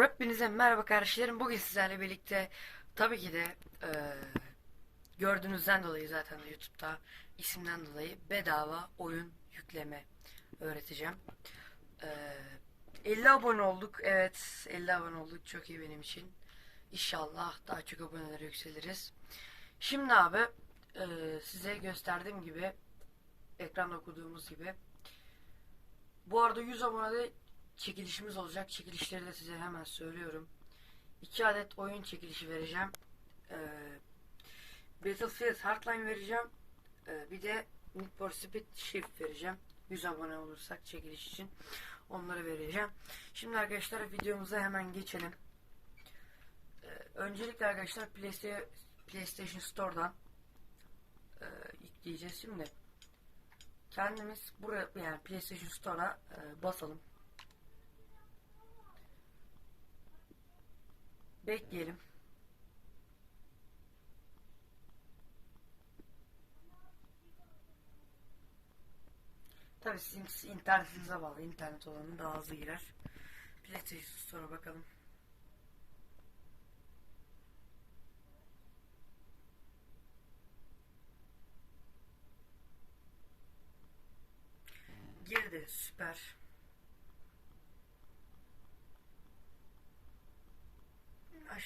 Hepinize merhaba kardeşlerim. Bugün sizlerle birlikte tabii ki de eee, gördüğünüzden dolayı zaten YouTube'da isimden dolayı bedava oyun yükleme öğreteceğim. Eee, 50 abone olduk. Evet 50 abone olduk. Çok iyi benim için. İnşallah daha çok abonelere yükseliriz. Şimdi abi eee, size gösterdiğim gibi ekranda okuduğumuz gibi bu arada 100 abonede çekilişimiz olacak. Çekilişleri de size hemen söylüyorum. 2 adet oyun çekilişi vereceğim. Ee, Battlefield Hardline vereceğim. Ee, bir de Need for Speed Shift vereceğim. 100 abone olursak çekiliş için onları vereceğim. Şimdi arkadaşlar videomuza hemen geçelim. Ee, öncelikle arkadaşlar PlayStation, PlayStation Store'dan e, yükleyeceğiz. Şimdi kendimiz buraya yani PlayStation Store'a e, basalım. Bekleyelim. Tabi sizin internetinize bağlı. İnternet olanı daha hızlı girer. PlayStation Store'a bakalım. Girdi. Süper.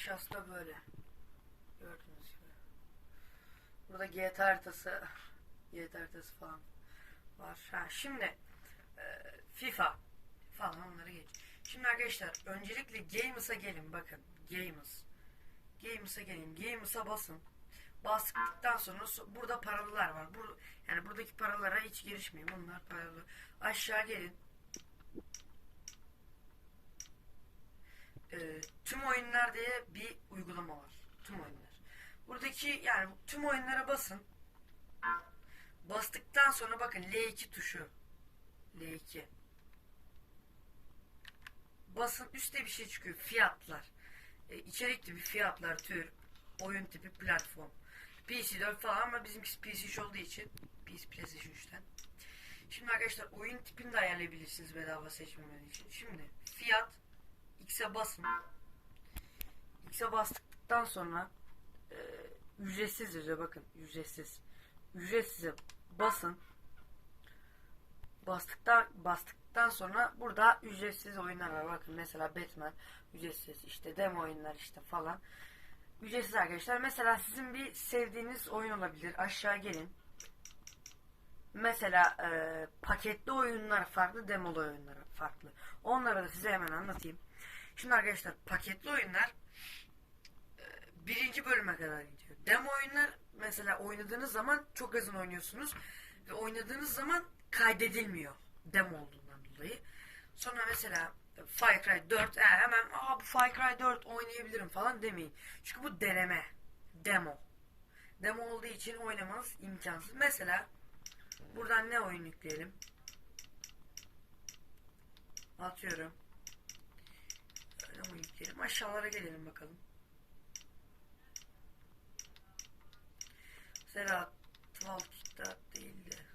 Da böyle. Gördüğünüz gibi. Burada GTA haritası GTA haritası falan var. Ha, şimdi e, FIFA falan onları geç. Şimdi arkadaşlar öncelikle Gamers'a gelin bakın. Gamers. Gamers'a gelin. Gamers'a basın. Bastıktan sonra so- burada paralılar var. Bur yani buradaki paralara hiç girişmeyin. Bunlar paralı. Aşağı gelin. E, tüm oyunlar diye bir uygulama var. Tüm oyunlar. Buradaki yani tüm oyunlara basın. Bastıktan sonra bakın L2 tuşu. L2. Basın üstte bir şey çıkıyor. Fiyatlar. E, içerik tipi fiyatlar, tür, oyun tipi, platform. PC4 falan ama bizimkisi PC3 olduğu için PC PlayStation 3'ten. Şimdi arkadaşlar oyun tipini de ayarlayabilirsiniz bedava seçmemeniz için. Şimdi fiyat X'e basın. X'e bastıktan sonra e, ücretsiz yazıyor bakın ücretsiz. Ücretsize basın. Bastıktan bastıktan sonra burada ücretsiz oyunlar var. Bakın mesela Batman ücretsiz işte demo oyunlar işte falan. Ücretsiz arkadaşlar. Mesela sizin bir sevdiğiniz oyun olabilir. Aşağı gelin. Mesela e, paketli oyunlar farklı, demolu oyunlar farklı. Onları da size hemen anlatayım. Şimdi arkadaşlar paketli oyunlar e, birinci bölüme kadar gidiyor. Demo oyunlar mesela oynadığınız zaman çok hızlı oynuyorsunuz ve oynadığınız zaman kaydedilmiyor demo olduğundan dolayı. Sonra mesela Far Cry 4 e, hemen Aa, bu Far Cry 4 oynayabilirim falan demeyin. Çünkü bu deneme. Demo. Demo olduğu için oynamanız imkansız. Mesela buradan ne oyun yükleyelim? Atıyorum. Mi yükleyelim? Aşağılara gelelim bakalım. Mesela 12 da değildi.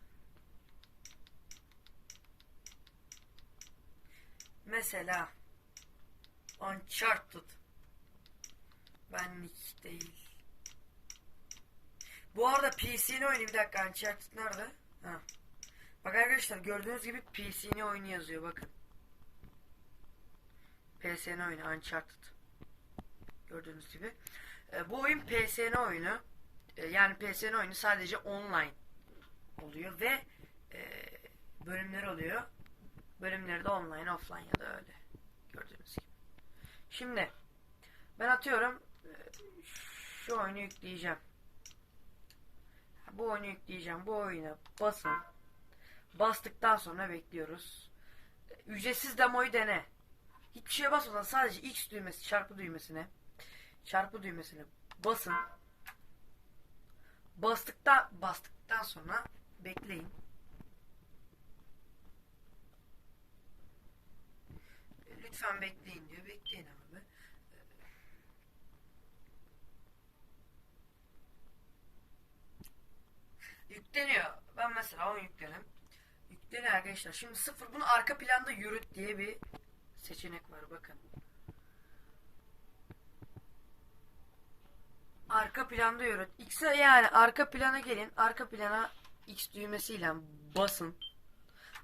Mesela Uncharted benlik değil. Bu arada PC'ni oyunu bir dakika Uncharted nerede? Ha. Bak arkadaşlar gördüğünüz gibi PC'ni oyunu yazıyor bakın. PSN oyunu Uncharted. Gördüğünüz gibi. E, bu oyun PSN oyunu. E, yani PSN oyunu sadece online oluyor ve e, bölümler oluyor. Bölümleri de online, offline ya da öyle. Gördüğünüz gibi. Şimdi ben atıyorum e, şu oyunu yükleyeceğim. Bu oyunu yükleyeceğim. Bu oyuna basın. Bastıktan sonra bekliyoruz. E, Ücretsiz demoyu dene. Hiçbir şeye basmadan sadece X düğmesi, çarpı düğmesine çarpı düğmesine basın. Bastıktan bastıktan sonra bekleyin. Lütfen bekleyin diyor. Bekleyin abi. E, Yükleniyor. Ben mesela onu yükledim. Yükleniyor arkadaşlar. Şimdi sıfır bunu arka planda yürüt diye bir seçenek var bakın. Arka plan diyoruz. X'e yani arka plana gelin. Arka plana X düğmesiyle basın.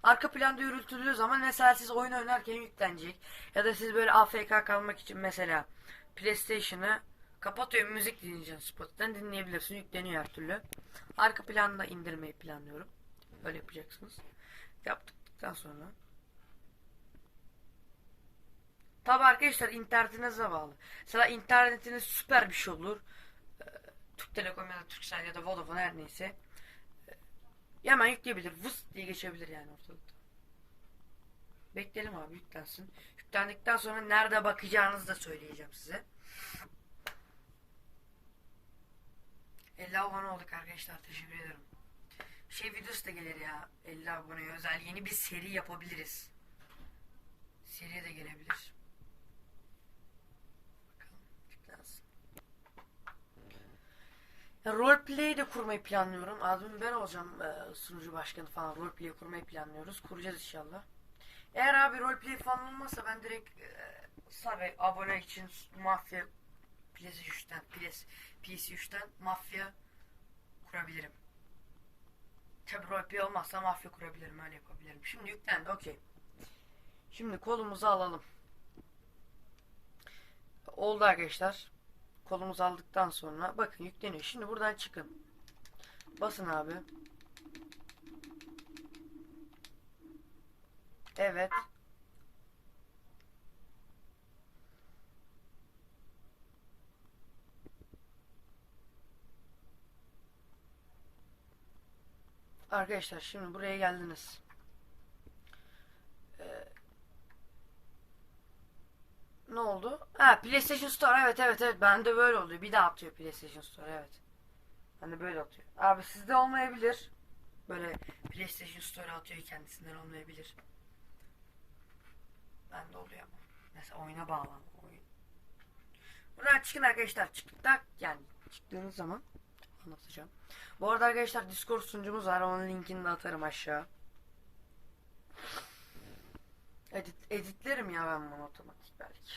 Arka planda yürütüldüğü zaman mesela siz oyun oynarken yüklenecek. Ya da siz böyle AFK kalmak için mesela PlayStation'ı kapatıyor müzik dinleyeceksin. Spotify'dan dinleyebilirsin. Yükleniyor her türlü. Arka planda indirmeyi planlıyorum. Böyle yapacaksınız. Yaptıktan sonra Tabi arkadaşlar internetinize bağlı. Mesela internetiniz süper bir şey olur. Ee, Türk Telekom ya da Turkcell ya da Vodafone her neyse. Ee, hemen yükleyebilir. Vıs diye geçebilir yani ortalıkta. Bekleyelim abi yüklensin. Yüklendikten sonra nerede bakacağınızı da söyleyeceğim size. 50 abone olduk arkadaşlar. Teşekkür ederim. Şey videosu da gelir ya. 50 aboneye özel yeni bir seri yapabiliriz. Seri de gelebilir. Bakalım yüklensin. Ya roleplay de kurmayı planlıyorum. Adım ben olacağım e, sunucu başkanı falan. Roleplay kurmayı planlıyoruz. Kuracağız inşallah. Eğer abi roleplay falan olmazsa ben direkt e, sabe abone için mafya PS3'ten PS, PS3'ten mafya kurabilirim. Tabi roleplay olmazsa mafya kurabilirim öyle yapabilirim. Şimdi yüklendi okey. Şimdi kolumuzu alalım. Oldu arkadaşlar. Kolumuzu aldıktan sonra bakın yükleniyor. Şimdi buradan çıkın. Basın abi. Evet. Arkadaşlar şimdi buraya geldiniz. Ee, ne oldu? Ha PlayStation Store evet evet evet bende böyle oluyor. Bir daha atıyor PlayStation Store evet. Bende böyle atıyor. Abi sizde olmayabilir. Böyle PlayStation Store atıyor kendisinden olmayabilir. Bende oluyor ama. Mesela oyuna bağlan. Oyun. Buradan çıkın arkadaşlar. Çıktık yani çıktığınız zaman anlatacağım. Bu arada arkadaşlar Discord sunucumuz var. Onun linkini de atarım aşağı. Edit, editlerim ya ben bunu otomatik belki.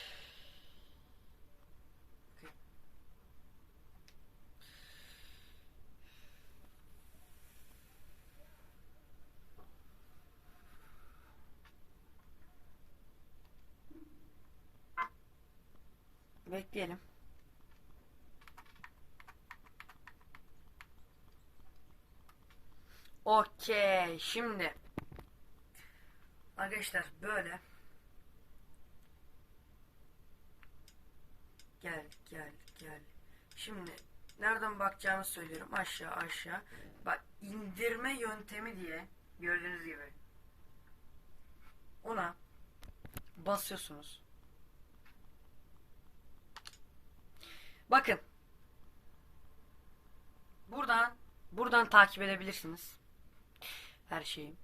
Bekleyelim. Okey. Şimdi. Arkadaşlar böyle. Gel gel gel. Şimdi nereden bakacağımı söylüyorum. Aşağı aşağı. Bak indirme yöntemi diye gördüğünüz gibi. Ona basıyorsunuz. Bakın. Buradan buradan takip edebilirsiniz. Her şeyi.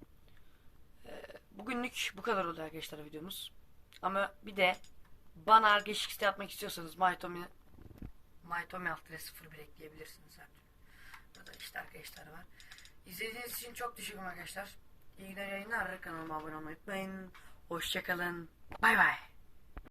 Bugünlük bu kadar oldu arkadaşlar videomuz. Ama bir de bana arkadaşlık yapmak istiyorsanız MyTomi MyTomi alt 01 ekleyebilirsiniz türlü. Burada işte arkadaşlar var. İzlediğiniz için çok teşekkür arkadaşlar. İyi günler yayınlar. Kanalıma abone olmayı unutmayın. Hoşçakalın. Bay bay.